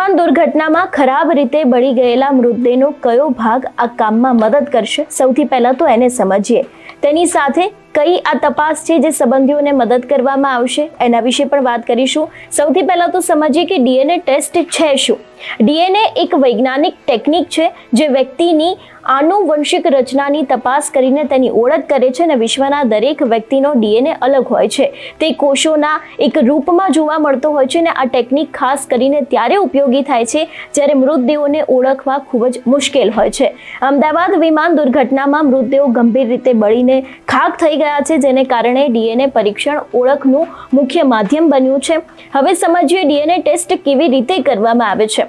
વિમાન દુર્ઘટનામાં ખરાબ રીતે બળી ગયેલા મૃતદેહનો કયો ભાગ આ કામમાં મદદ કરશે? સૌથી પહેલા તો એને સમજીએ. તેની સાથે કઈ આ તપાસ છે જે સંબંધીઓને મદદ કરવામાં આવશે? એના વિશે પણ વાત કરીશું. સૌથી પહેલા તો સમજીએ કે ડીએનએ ટેસ્ટ છે શું? ડીએનએ એક વૈજ્ઞાનિક ટેકનિક છે જે વ્યક્તિની આનુવંશિક રચનાની તપાસ કરીને તેની ઓળખ કરે છે અને વિશ્વના દરેક વ્યક્તિનો ડીએનએ અલગ હોય છે. તે કોષોના એક રૂપમાં જોવા મળતો હોય છે અને આ ટેકનિક ખાસ કરીને ત્યારે ઉપયોગી થાય છે જ્યારે મૃતદેહોને ઓળખવા ખૂબ જ મુશ્કેલ હોય છે. અમદાવાદ વિમાન દુર્ઘટનામાં મૃતદેહો ગંભીર રીતે બળીને ખાક થઈ ગયા છે, જેને કારણે ડીએનએ પરીક્ષણ ઓળખનું મુખ્ય માધ્યમ બન્યું છે. હવે સમજીએ ડીએનએ ટેસ્ટ કેવી રીતે કરવામાં આવે છે.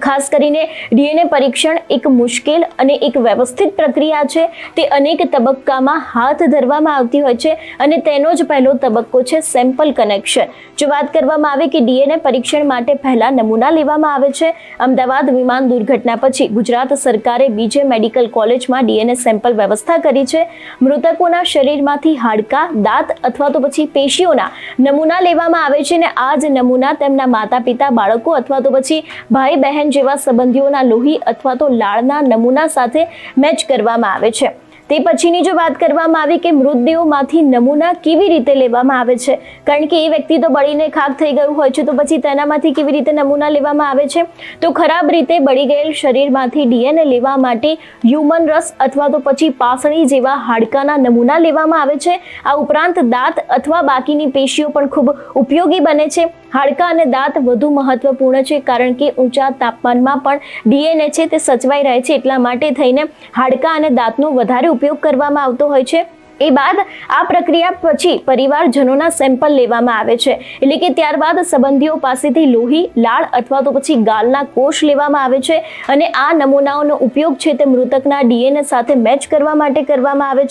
ખાસ કરીને ડીએનએ પરીક્ષણ એક મુશ્કેલ અને એક વ્યવસ્થિત પ્રક્રિયા છે. તે અનેક તબક્કામાં હાથ ધરવામાં આવતી હોય છે અને તેનો જ પહેલો તબક્કો છે સેમ્પલ કનેક્શન. જો વાત કરવામાં આવે કે ડીએનએ પરીક્ષણ માટે પહેલા નમૂના લેવામાં આવે છે, અમદાવાદ વિમાન દુર્ઘટના પછી ગુજરાત સરકારે બીજે મેડિકલ કોલેજમાં ડીએનએ સેમ્પલ વ્યવસ્થા કરી છે. મૃતકોના શરીરમાંથી હાડકા, દાંત અથવા તો પછી પેશીઓના નમૂના લેવામાં આવે છે અને આ જ નમૂના તેમના માતા પિતા બાળકો અથવા તો પછી ભાઈ બહેન જેવા સંબંધીઓના લોહી અથવા તો લાળના નમૂના સાથે મેચ કરવામાં આવે છે. તે પછીની જો વાત કરવામાં આવી કે મૃતદેહોમાંથી નમૂના કેવી રીતે લેવામાં આવે છે, કારણ કે એ વ્યક્તિ તો બળીને ખાક થઈ ગયું હોય છે, તો પછી તેનામાંથી કેવી રીતે નમૂના લેવામાં આવે છે? તો ખરાબ રીતે બળી ગયેલ શરીરમાંથી ડીએનએ લેવા માટે હ્યુમન રસ અથવા તો પછી પાસણી જેવા હાડકાના નમૂના લેવામાં આવે છે. આ ઉપરાંત દાંત અથવા બાકીની પેશીઓ પણ ખૂબ ઉપયોગી બને છે. હાડકા અને દાંત વધુ મહત્વપૂર્ણ છે, કારણ કે ઊંચા તાપમાનમાં પણ ડીએનએ છે તે સચવાઈ રહે છે, એટલા માટે થઈને હાડકા અને દાંતનો વધારે ઉપયોગ કરવામાં આવતો હોય છે. એ બાદ આ પ્રક્રિયા પછી પરિવારજનોના સેમ્પલ લેવામાં આવે છે. એટલે કે ત્યારબાદ સંબંધીઓ પાસેથી લોહી, લાળ અથવા તો પછી ગાલના કોષ લેવામાં આવે છે અને આ નમૂનાઓનો ઉપયોગ છે તે મૃતકના ડીએનએ સાથે મેચ કરવા માટે કરવામાં આવે છે.